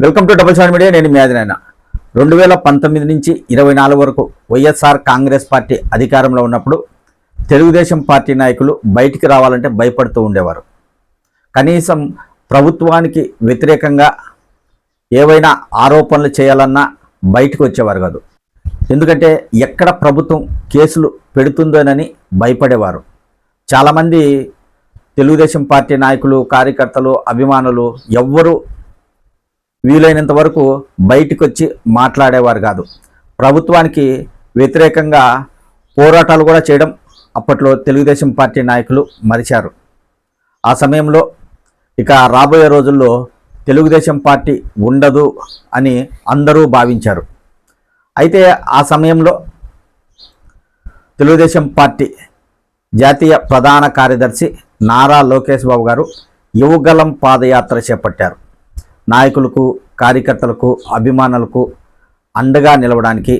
Welcome to double seven media నేను మీ ఆదినాయన. రెండు వేల పంతొమ్మిది నుంచి ఇరవై నాలుగు వరకు వైఎస్ఆర్ కాంగ్రెస్ పార్టీ అధికారంలో ఉన్నప్పుడు తెలుగుదేశం పార్టీ నాయకులు బయటికి రావాలంటే భయపడుతూ ఉండేవారు. కనీసం ప్రభుత్వానికి వ్యతిరేకంగా ఏవైనా ఆరోపణలు చేయాలన్నా బయటకు వచ్చేవారు కాదు. ఎందుకంటే ఎక్కడ ప్రభుత్వం కేసులు పెడుతుందోనని భయపడేవారు. చాలామంది తెలుగుదేశం పార్టీ నాయకులు కార్యకర్తలు అభిమానులు ఎవ్వరూ వీలైనంత వరకు బయటకు వచ్చి మాట్లాడేవారు కాదు. ప్రభుత్వానికి వ్యతిరేకంగా పోరాటాలు కూడా చేయడం అప్పట్లో తెలుగుదేశం పార్టీ నాయకులు మరిచారు. ఆ సమయంలో ఇక రాబోయే రోజుల్లో తెలుగుదేశం పార్టీ ఉండదు అని అందరూ భావించారు. అయితే ఆ సమయంలో తెలుగుదేశం పార్టీ జాతీయ ప్రధాన కార్యదర్శి నారా లోకేష్ బాబు గారు యువగలం పాదయాత్ర చేపట్టారు. నాయకులకు కార్యకర్తలకు అభిమానులకు అండగా నిలవడానికి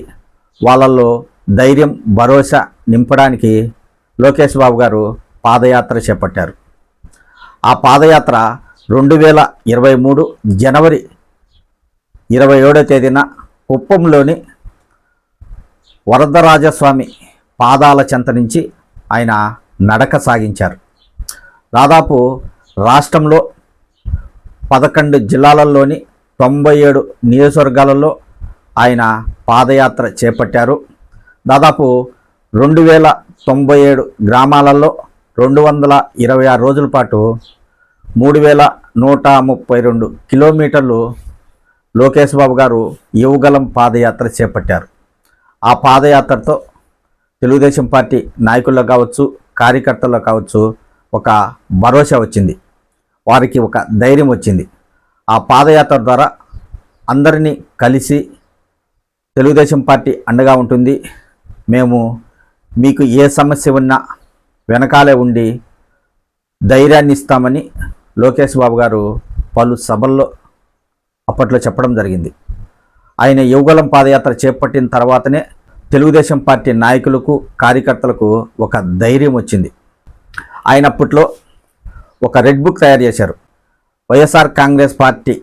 వాళ్ళల్లో ధైర్యం భరోసా నింపడానికి లోకేష్ బాబు గారు పాదయాత్ర చేపట్టారు. ఆ పాదయాత్ర రెండు వేల ఇరవై మూడు జనవరి ఇరవై ఏడో తేదీన కుప్పంలోని వరదరాజస్వామి పాదాల చెంత నుంచి ఆయన నడక సాగించారు. దాదాపు రాష్ట్రంలో పదకొండు జిల్లాలలోని తొంభై ఏడు నియోజకవర్గాలలో ఆయన పాదయాత్ర చేపట్టారు. దాదాపు రెండు వేల తొంభై ఏడు గ్రామాలలో రెండు వందల ఇరవై ఆరు రోజుల పాటు మూడు వేల నూట ముప్పై రెండు కిలోమీటర్లు లోకేష్ బాబు గారు యువగలం పాదయాత్ర చేపట్టారు. ఆ పాదయాత్రతో తెలుగుదేశం పార్టీ నాయకుల్లో కావచ్చు కార్యకర్తల్లో కావచ్చు ఒక భరోసా వచ్చింది. వారికి ఒక ధైర్యం వచ్చింది. ఆ పాదయాత్ర ద్వారా అందరినీ కలిసి తెలుగుదేశం పార్టీ అండగా ఉంటుంది. మేము మీకు ఏ సమస్య ఉన్నా వెనకాలే ఉండి ధైర్యాన్ని ఇస్తామని లోకేష్ బాబు గారు పలు సభల్లో అప్పట్లో చెప్పడం జరిగింది. ఆయన యువగలం పాదయాత్ర చేపట్టిన తర్వాతనే తెలుగుదేశం పార్టీ నాయకులకు కార్యకర్తలకు ఒక ధైర్యం వచ్చింది. ఆయన అప్పట్లో ఒక రెడ్ బుక్ తయారు చేశారు. వైఎస్ఆర్ కాంగ్రెస్ పార్టీ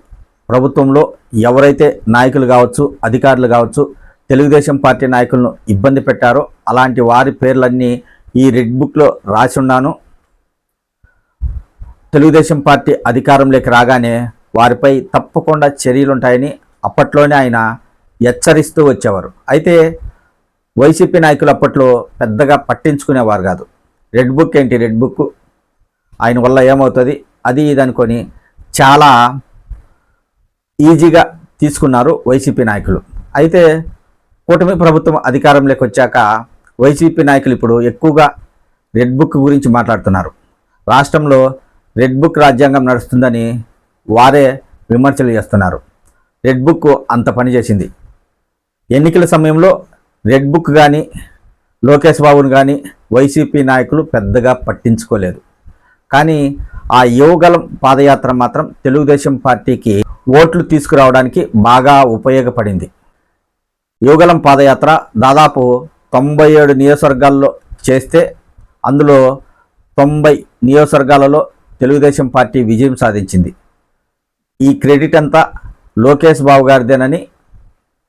ప్రభుత్వంలో ఎవరైతే నాయకులు కావచ్చు అధికారులు కావచ్చు తెలుగుదేశం పార్టీ నాయకులను ఇబ్బంది పెట్టారో అలాంటి వారి పేర్లన్నీ ఈ రెడ్ బుక్లో రాసి ఉన్నాను. తెలుగుదేశం పార్టీ అధికారంలోకి రాగానే వారిపై తప్పకుండా చర్యలు ఉంటాయని అప్పట్లోనే ఆయన హెచ్చరిస్తూ వచ్చేవారు. అయితే వైసీపీ నాయకులు అప్పట్లో పెద్దగా పట్టించుకునేవారు కాదు. రెడ్ బుక్ ఏంటి? రెడ్ బుక్ ఆయన వల్ల ఏమవుతుంది? అది ఇది అనుకొని చాలా ఈజీగా తీసుకున్నారు వైసీపీ నాయకులు. అయితే కూటమి ప్రభుత్వం అధికారంలోకి వచ్చాక వైసీపీ నాయకులు ఇప్పుడు ఎక్కువగా రెడ్ బుక్ గురించి మాట్లాడుతున్నారు. రాష్ట్రంలో రెడ్ బుక్ రాజ్యాంగం నడుస్తుందని వారే విమర్శలు చేస్తున్నారు. రెడ్ బుక్ అంత పనిచేసింది ఎన్నికల సమయంలో రెడ్ బుక్ కానీ లోకేష్ బాబును కానీ వైసీపీ నాయకులు పెద్దగా పట్టించుకోలేదు. కానీ ఆ యువగలం పాదయాత్ర మాత్రం తెలుగుదేశం పార్టీకి ఓట్లు తీసుకురావడానికి బాగా ఉపయోగపడింది. యువగలం పాదయాత్ర దాదాపు తొంభై ఏడు నియోజకవర్గాల్లో చేస్తే అందులో తొంభై నియోజకవర్గాలలో తెలుగుదేశం పార్టీ విజయం సాధించింది. ఈ క్రెడిట్ అంతా లోకేష్ బాబు గారిదేనని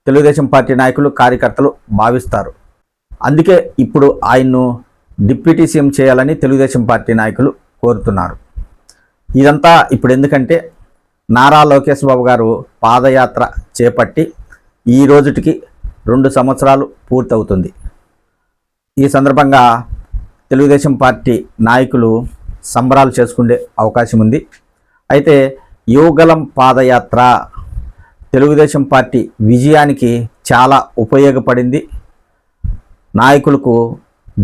తెలుగుదేశం పార్టీ నాయకులు కార్యకర్తలు భావిస్తారు. అందుకే ఇప్పుడు ఆయన్ను డిప్యూటీ సీఎం చేయాలని తెలుగుదేశం పార్టీ నాయకులు కోరుతున్నారు. ఇదంతా ఇప్పుడు ఎందుకంటే నారా లోకేష్ బాబు గారు పాదయాత్ర చేపట్టి ఈ రోజుటికి రెండు సంవత్సరాలు పూర్తవుతుంది. ఈ సందర్భంగా తెలుగుదేశం పార్టీ నాయకులు సంబరాలు చేసుకునే అవకాశం ఉంది. అయితే యువగలం పాదయాత్ర తెలుగుదేశం పార్టీ విజయానికి చాలా ఉపయోగపడింది. నాయకులకు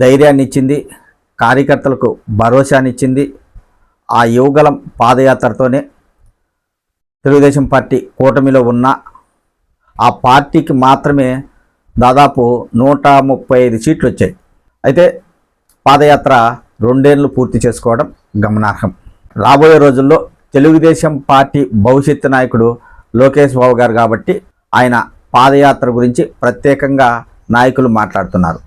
ధైర్యాన్ని ఇచ్చింది కార్యకర్తలకు భరోసానిచ్చింది. ఆ యువగలం పాదయాత్రతోనే తెలుగుదేశం పార్టీ కూటమిలో ఉన్న ఆ పార్టీకి మాత్రమే దాదాపు నూట ముప్పై ఐదు సీట్లు వచ్చాయి అయితే పాదయాత్ర రెండేళ్ళు పూర్తి చేసుకోవడం గమనార్హం. రాబోయే రోజుల్లో తెలుగుదేశం పార్టీ భవిష్యత్తు నాయకుడు లోకేష్ బాబు గారు కాబట్టి ఆయన పాదయాత్ర గురించి ప్రత్యేకంగా నాయకులు మాట్లాడుతున్నారు.